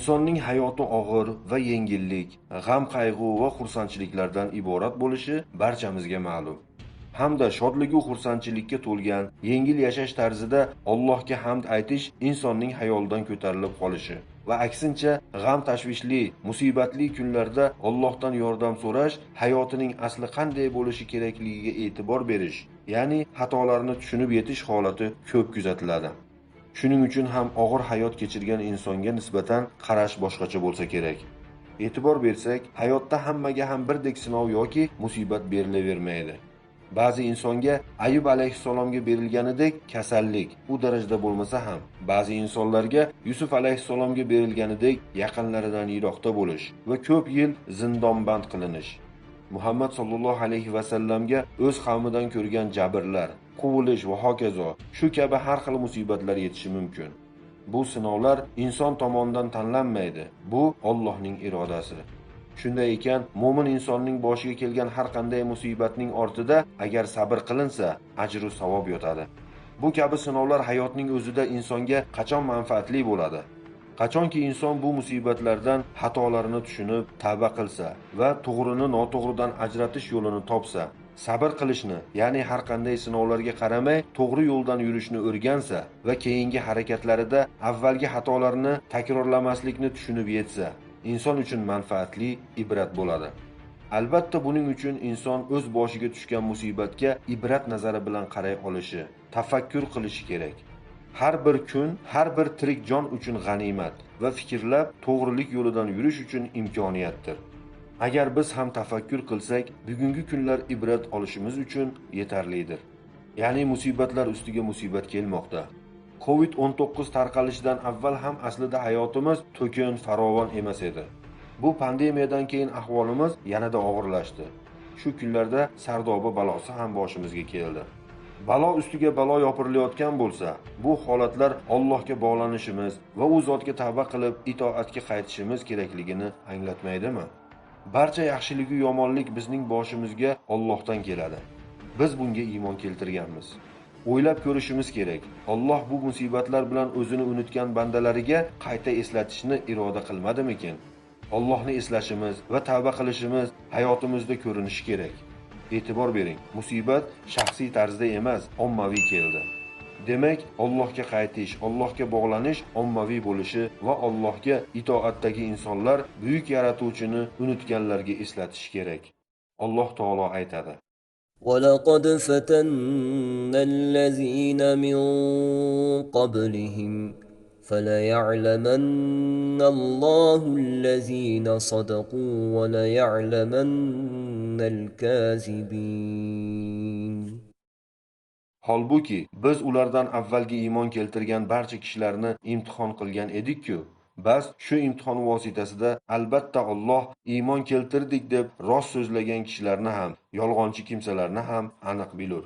insonning hayoti og'ir va yengillik g'am qayg'u va xursandchiliklardan iborat bo'lishi barchamizga ma'lum. Hamda shodligu xursandchilikka to'lgan yengil yashash tarzida allohga hamd aytish insonning hayolidan ko'tarilib qolishi va aksincha g'am tashvishli musibatli kunlarda Allohdan yordam so'rash hayotining asli qanday bo'lishi kerakligiga e'tibor berish ya'ni xatolarni tushunib yetish holati ko'p kuzatiladi. Shuning uchun ham og'ir hayot kechirgan insonga nisbatan qarash boshqacha bo'lsa kerak. E'tibor bersak hayotda hammaga ham birdek sinov yoki musibat berilavermaydi. Ba'zi insonga ayub alayhissalomga berilganidek kasallik u darajada bo'lmasa ham ba'zi insonlarga yusuf alayhissalomga berilganidek yaqinlaridan yiroqda bo'lish va ko'p yil zindonband qilinish. Muhammad sollallohu alayhi vasallamga o'z qavmidan ko'rgan jabrlar quvilish va hokazo shu kabi har xil musibatlar yetishi mumkin. Bu sinovlar inson tomonidan tanlanmaydi. Bu Allohning irodasi. Shunday ekan mo'min insonning boshiga kelgan har qanday musibatning ortida agar sabr qilinsa ajru savob yotadi. Bu kabi sinovlar hayotning o'zida insonga qachon manfaatli bo'ladi? Qachonki inson bu musibatlardan xatolarini tushunib tavba qilsa va to'g'rini noto'g'ridan ajratish yo'lini topsa sabr qilishni ya'ni har qanday sinovlarga qaramay to'g'ri yo'ldan yurishni o'rgansa va keyingi harakatlarida avvalgi xatolarni takrorlamaslikni tushunib yetsa inson uchun manfaatli ibrat bo'ladi. Albatta buning uchun inson o'z boshiga tushgan musibatga ibrat nazari bilan qaray olishi tafakkur qilishi kerak. Har bir kun har bir tirik jon uchun g'animat va fikrlab to'g'rilik yo'lidan yurish uchun imkoniyatdir. Agar biz ham tafakkur qilsak bugungi kunlar ibrat olishimiz uchun yetarlidir. Ya'ni musibatlar ustiga musibat kelmoqda. Covid 19 tarqalishidan avval ham aslida hayotimiz to'kin farovon emas edi. Bu pandemiyadan keyin ahvolimiz yanada og'irlashdi. Shu kunlarda sardoba balosi ham boshimizga keldi. Balo ustiga balo yopirilayotgan bo'lsa bu holatlar Allohga bog'lanishimiz va u zotga tavba qilib itoatga qaytishimiz kerakligini anglatmaydimi? Barcha yaxshiligu yomonlik bizning boshimizga Allohdan keladi. Biz bunga iymon keltirganmiz. O'ylab ko'rishimiz kerak Alloh bu musibatlar bilan o'zini unutgan bandalariga qayta eslatishni iroda qilmadimikin? Allohni eslashimiz va tavba qilishimiz hayotimizda ko'rinishi kerak. e'tibor bering musibat shaxsiy tarzda emas ommaviy keldi demak Allohga qaytish Allohga bog'lanish ommaviy bo'lishi va Allohga itoatdagi insonlar buyuk yaratuvchini unutganlarga eslatish kerak alloh taolo aytadi ولقد فتنا الذين من قبلهم فليعلمن الله الذين صدقوا وليعلمن الكاذبين Holbuki biz ulardan avvalgi iymon keltirgan barcha kishilarni imtihon qilgan edik-ku. Bas shu imtihon vositasida albatta Alloh iymon keltirdik deb rost so'zlagan kishilarni ham, yolg'onchi kimsalarni ham aniq bilur.